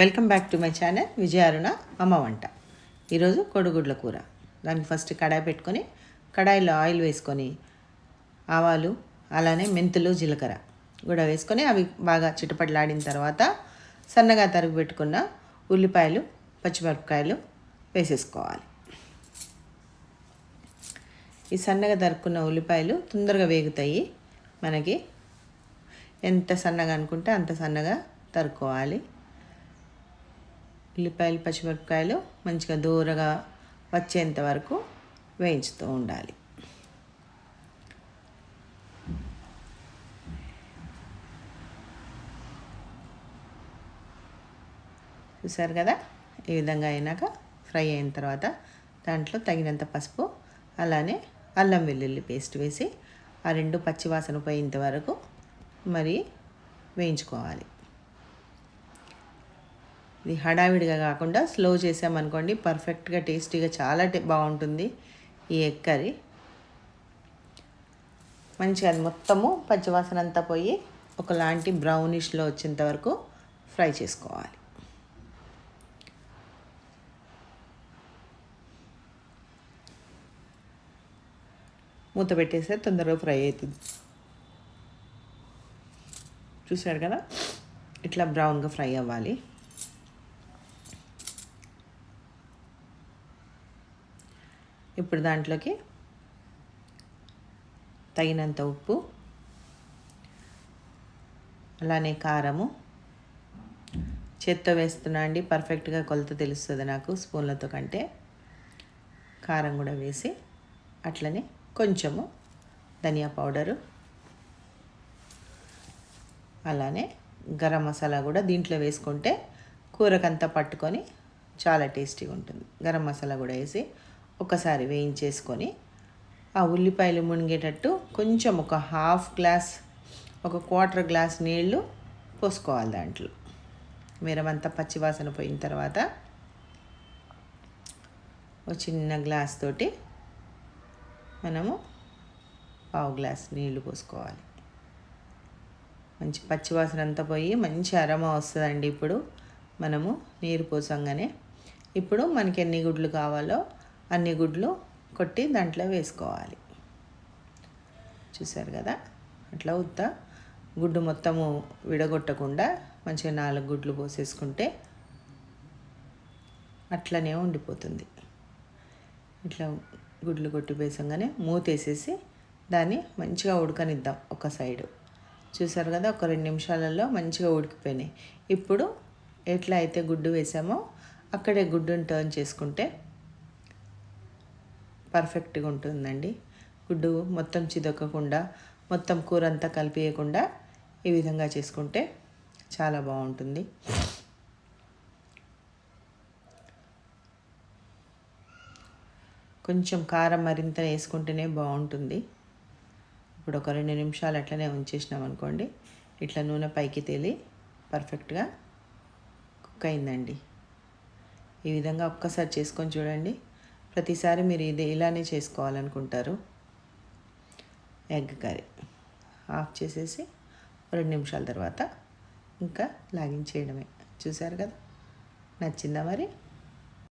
Welcome back to my channel Vijaya Aruna అమ్మ వంట. ఈరోజు కోడిగుడ్ల కూర. దానికి ఫస్ట్ కడాయి పెట్టుకొని కడాయిలో ఆయిల్ వేసుకొని ఆవాలు అలానే మెంతులు జీలకర్ర కూడా వేసుకొని అవి బాగా చిటపట్లాడిన తర్వాత సన్నగా తరుగు పెట్టుకున్న ఉల్లిపాయలు పచ్చిమిరపకాయలు వేసేసుకోవాలి. ఈ సన్నగా తరుక్కున్న ఉల్లిపాయలు తొందరగా వేగుతాయి. మనకి ఎంత సన్నగా అనుకుంటే అంత సన్నగా తరుక్కోవాలి. ఉల్లిపాయలు పచ్చిమిరపకాయలు మంచిగా దూరగా వచ్చేంత వరకు వేయించుతూ ఉండాలి. చూసారు కదా? ఈ విధంగా అయినాక ఫ్రై అయిన తర్వాత దాంట్లో తగినంత పసుపు అలానే అల్లం వెల్లుల్లి పేస్ట్ వేసి ఆ రెండు పచ్చివాసన పోయేంత వరకు మరి వేయించుకోవాలి. ఇది హడావిడిగా కాకుండా స్లో చేసామనుకోండి పర్ఫెక్ట్గా టేస్టీగా చాలా బాగుంటుంది ఈ ఎగ్ కర్రీ. మంచిగా అది మొత్తము పచ్చివాసన అంతా పోయి ఒకలాంటి బ్రౌనిష్లో వచ్చేంత వరకు ఫ్రై చేసుకోవాలి. మూత పెట్టేస్తే తొందరగా ఫ్రై అవుతుంది. చూసారు కదా? ఇట్లా బ్రౌన్గా ఫ్రై అవ్వాలి. ఇప్పుడు దాంట్లోకి తగినంత ఉప్పు అలానే కారము. చేత్తో వేస్తున్నా అండి పర్ఫెక్ట్గా కొలత తెలుస్తుంది నాకు స్పూన్లతో కంటే. కారం కూడా వేసి అట్లనే కొంచెము ధనియా పౌడరు. అలానే గరం మసాలా కూడా దీంట్లో వేసుకుంటే కూరకంతా పట్టుకొని చాలా టేస్టీగా ఉంటుంది. గరం మసాలా కూడా వేసి ఒకసారి వేయించేసుకొని ఆ ఉల్లిపాయలు మునిగేటట్టు కొంచెం ఒక హాఫ్ గ్లాస్ ఒక క్వార్టర్ గ్లాస్ నీళ్ళు పోసుకోవాలి దాంట్లో. మీరమంతా పచ్చివాసన పోయిన తర్వాత ఒక చిన్న గ్లాస్ తోటి మనము పావు గ్లాస్ నీళ్ళు పోసుకోవాలి. మంచి పచ్చివాసన అంతా పోయి మంచి అరమ వస్తుందండి ఇప్పుడు. మనము నీరు పోసంగానే. ఇప్పుడు మనకి ఎన్ని గుడ్లు కావాలో అన్ని గుడ్లు కొట్టి దాంట్లో వేసుకోవాలి. చూసారు కదా? అట్లా ఉత్త గుడ్డు మొత్తము విడగొట్టకుండా మంచిగా నాలుగు గుడ్లు పోసేసుకుంటే అట్లనే ఉండిపోతుంది. ఇట్లా గుడ్లు కొట్టి వేసంగానే మూతేసేసి దాన్ని మంచిగా ఉడకనిద్దాం ఒక సైడు. చూసారు కదా? ఒక రెండు నిమిషాలలో మంచిగా ఉడికిపోయినాయి. ఇప్పుడు ఎట్లా అయితే గుడ్డు వేసామో అక్కడే గుడ్డుని టర్న్ చేసుకుంటే పర్ఫెక్ట్గా ఉంటుందండి. గుడ్డు మొత్తం చిదకకుండా మొత్తం కూర అంతా కలిపియకుండా ఈ విధంగా చేసుకుంటే చాలా బాగుంటుంది. కొంచెం కారం మరింత వేసుకుంటేనే బాగుంటుంది. ఇప్పుడు ఒక రెండు నిమిషాలు అట్లనే ఉంచేసినాం అనుకోండి. ఇట్లా నూనె పైకి తేలి పర్ఫెక్ట్గా కుక్ అయిందండి. ఈ విధంగా ఒక్కసారి చేసుకొని చూడండి. ప్రతిసారి మీరు ఇది ఇలానే చేసుకోవాలనుకుంటారు. Egg curry. ఆఫ్ చేసేసి రెండు నిమిషాల తర్వాత ఇంకా లాగించేయడమే చూసారు కదా? నచ్చిందా మరి?